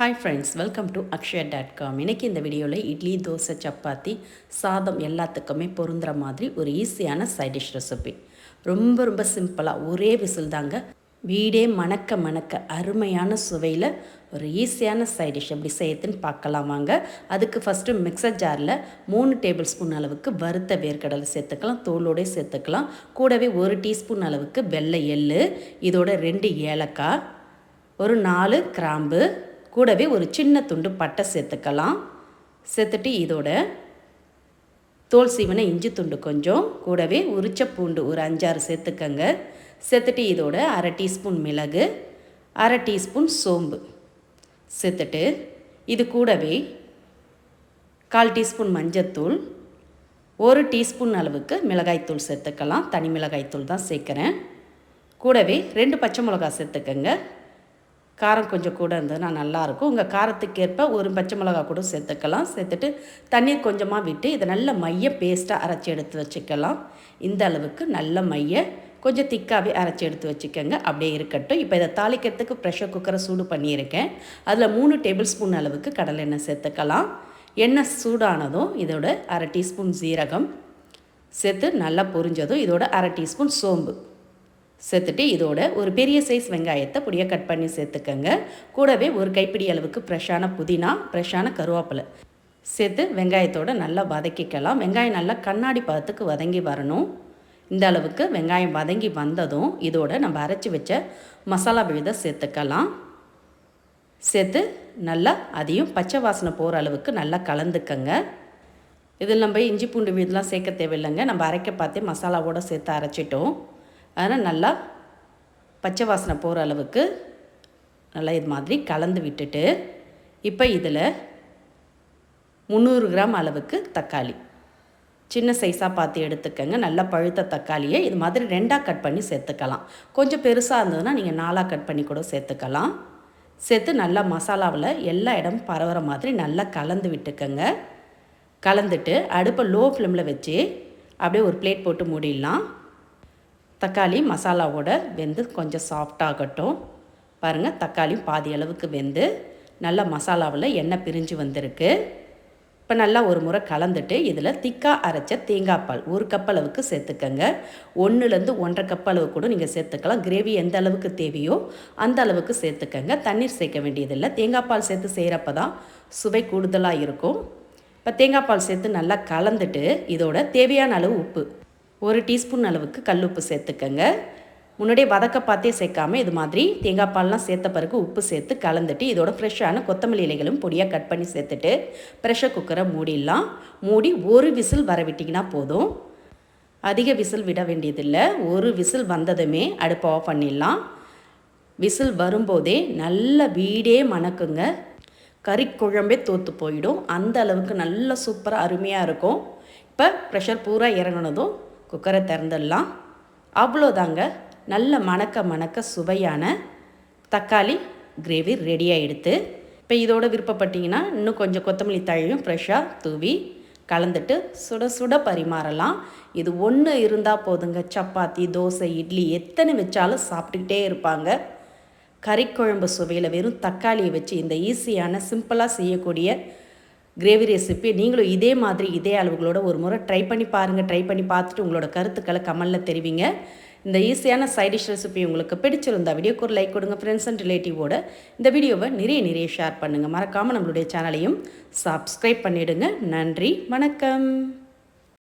Hi friends welcome to Akshaya dot com இன்றைக்கி இந்த வீடியோவில் இட்லி தோசை சப்பாத்தி சாதம் எல்லாத்துக்குமே பொருந்துகிற மாதிரி ஒரு ஈஸியான சைட் டிஷ் ரெசிபி ரொம்ப ரொம்ப சிம்பிளாக ஒரே விசில் தாங்க. வீடே மணக்க மணக்க அருமையான சுவையில் ஒரு ஈஸியான சைட் டிஷ் எப்படி செய்யறதுன்னு பார்க்கலாம் வாங்க. அதுக்கு ஃபஸ்ட்டு மிக்சர் ஜாரில் மூணு டேபிள் ஸ்பூன் அளவுக்கு வறுத்த வேர்க்கடலை சேர்த்துக்கலாம் தோலோடே சேர்த்துக்கலாம். கூடவே ஒரு டீஸ்பூன் அளவுக்கு வெள்ளை எள்ளு இதோட ரெண்டு ஏலக்காய் ஒரு நாலு கிராம்பு கூடவே ஒரு சின்ன துண்டு பட்டை சேர்த்துக்கலாம். சேர்த்துட்டு இதோட தோல் சீவனை இஞ்சி துண்டு கொஞ்சம் கூடவே உரிச்ச பூண்டு ஒரு அஞ்சாறு சேர்த்துக்கங்க. சேர்த்துட்டு இதோட அரை டீஸ்பூன் மிளகு அரை டீஸ்பூன் சோம்பு சேர்த்துட்டு இது கூடவே கால் டீஸ்பூன் மஞ்சத்தூள் ஒரு டீஸ்பூன் அளவுக்கு மிளகாய்த்தூள் சேர்த்துக்கலாம். தனி மிளகாய்த்தூள் தான் சேர்க்குறேன். கூடவே ரெண்டு பச்சை மிளகாய் சேர்த்துக்கங்க. காரம் கொஞ்சம் கூட இருந்ததுன்னா நல்லாயிருக்கும். உங்கள் காரத்துக்கேற்ப ஒரு பச்சை மிளகா கூட சேர்த்துக்கலாம். சேர்த்துட்டு தண்ணீர் கொஞ்சமாக விட்டு இதை நல்ல மைய பேஸ்ட்டாக அரைச்சி எடுத்து வச்சுக்கலாம். இந்த அளவுக்கு நல்ல மைய கொஞ்சம் திக்காகவே அரைச்சி எடுத்து வச்சுக்கோங்க. அப்படியே இருக்கட்டும். இப்போ இதை தாளிக்கிறதுக்கு ப்ரெஷர் குக்கரை சூடு பண்ணியிருக்கேன். அதில் மூணு டேபிள் ஸ்பூன் அளவுக்கு கடலை எண்ணெய் சேர்த்துக்கலாம். எண்ணெய் சூடானதும் இதோட அரை டீஸ்பூன் சீரகம் சேர்த்து நல்லா பொரிஞ்சதும் இதோட அரை டீஸ்பூன் சோம்பு. சேர்த்துட்டு இதோட ஒரு பெரிய சைஸ் வெங்காயத்தை பொடியாக கட் பண்ணி சேர்த்துக்கங்க. கூடவே ஒரு கைப்பிடி அளவுக்கு ஃப்ரெஷ்ஷான புதினா ஃப்ரெஷ்ஷான கருவேப்பிலை சேர்த்து வெங்காயத்தோடு நல்லா வதக்கிக்கலாம். வெங்காயம் நல்லா கண்ணாடி பதத்துக்கு வதங்கி வரணும். இந்த அளவுக்கு வெங்காயம் வதங்கி வந்ததும் இதோட நம்ம அரைச்சி வச்ச மசாலா விழுதை சேர்த்துக்கலாம். சேர்த்து நல்லா அதையும் பச்சை வாசனை போகிற அளவுக்கு நல்லா கலந்துக்கங்க. இதில் நம்ம இஞ்சி பூண்டு விழுதுலாம் சேர்க்க தேவையில்லைங்க. நம்ம அரைக்க பார்த்தே மசாலாவோடு சேர்த்து அரைச்சிட்டோம். அதனால் நல்லா பச்சை வாசனை போகிற அளவுக்கு நல்லா இது மாதிரி கலந்து விட்டுட்டு இப்போ இதில் முந்நூறு கிராம் அளவுக்கு தக்காளி. சின்ன சைஸாக பார்த்து எடுத்துக்கோங்க. நல்லா பழுத்த தக்காளியை இது மாதிரி ரெண்டாக கட் பண்ணி சேர்த்துக்கலாம். கொஞ்சம் பெருசாக இருந்ததுன்னா நீங்கள் நாலாக கட் பண்ணி கூட சேர்த்துக்கலாம். சேர்த்து நல்லா மசாலாவில் எல்லா இடமும் பரவுற மாதிரி நல்லா கலந்து விட்டுக்கோங்க. கலந்துட்டு அடுப்பை லோ ஃப்ளேமில் வச்சு அப்படியே ஒரு பிளேட் போட்டு மூடிடலாம். தக்காளி மசாலாவோட வெந்து கொஞ்சம் சாஃப்டாகட்டும் பாருங்கள் தக்காளி பாதி அளவுக்கு வெந்து நல்லா மசாலாவில் எண்ணெய் பிரிஞ்சு வந்திருக்கு. இப்போ நல்லா ஒரு முறை கலந்துட்டு இதில் திக்காக அரைச்ச தேங்காய் பால் ஒரு கப் அளவுக்கு சேர்த்துக்கங்க. ஒன்றுலேருந்து ஒன்றரை கப் அளவு கூட நீங்கள் சேர்த்துக்கலாம். கிரேவி எந்த அளவுக்கு தேவையோ அந்த அளவுக்கு சேர்த்துக்கங்க. தண்ணீர் சேர்க்க வேண்டியதில்லை. தேங்காய்ப்பால் சேர்த்து செய்கிறப்ப தான் சுவை கூடுதலாக இருக்கும். இப்போ தேங்காய் பால் சேர்த்து நல்லா கலந்துட்டு இதோட தேவையான அளவு உப்பு ஒரு டீஸ்பூன் அளவுக்கு கல் உப்பு சேர்த்துக்கங்க. முன்னாடியே வதக்க பார்த்தே சேர்க்காம இது மாதிரி தேங்காய் பால்லாம் சேர்த்த பிறகு உப்பு சேர்த்து கலந்துட்டு இதோட ஃப்ரெஷ்ஷான கொத்தமல்லி இலைகளும் பொடியாக கட் பண்ணி சேர்த்துட்டு ப்ரெஷர் குக்கரை மூடிடலாம். மூடி ஒரு விசில் வர விட்டிங்கன்னா போதும். அதிக விசில் விட வேண்டியதில்லை. ஒரு விசில் வந்ததுமே அடுப்பை ஆஃப் பண்ணிடலாம். விசில் வரும்போதே நல்ல வீடே மணக்குங்க. கறி குழம்பே தோற்று போயிடும். அந்த அளவுக்கு நல்ல சூப்பராக அருமையாக இருக்கும். இப்போ ப்ரெஷர் பூரா இறங்கினதும் குக்கரை திறந்துடலாம். அவ்வளோதாங்க. நல்ல மணக்க மணக்க சுவையான தக்காளி கிரேவி ரெடியாக எடுத்து இப்போ இதோட விருப்பப்பட்டிங்கன்னா இன்னும் கொஞ்சம் கொத்தமல்லி தழையும் ஃப்ரெஷ்ஷாக தூவி கலந்துட்டு சுட சுட பரிமாறலாம். இது ஒன்று இருந்தால் போதுங்க. சப்பாத்தி தோசை இட்லி எத்தனை வச்சாலும் சாப்பிட்டுக்கிட்டே இருப்பாங்க. கறிக்குழம்பு சுவையில் வெறும் தக்காளியை வச்சு இந்த ஈஸியான சிம்பிளாக செய்யக்கூடிய கிரேவி ரெசிபி நீங்களும் இதே மாதிரி இதே அளவுகளோட ஒரு முறை ட்ரை பண்ணி பாருங்கள் ட்ரை பண்ணி பார்த்துட்டு உங்களோட கருத்துக்களை கமலில் தெரிவிங்க. இந்த ஈஸியான சைடிஷ் ரெசிபி உங்களுக்கு பிடிச்சிருந்தா வீடியோக்கு ஒரு லைக் கொடுங்க ஃப்ரெண்ட்ஸ் அண்ட் ரிலேட்டிவோட இந்த வீடியோவை நிறைய நிறைய ஷேர் பண்ணுங்கள் மறக்காமல் நம்மளுடைய சேனலையும் சப்ஸ்கிரைப் பண்ணிவிடுங்க நன்றி வணக்கம்.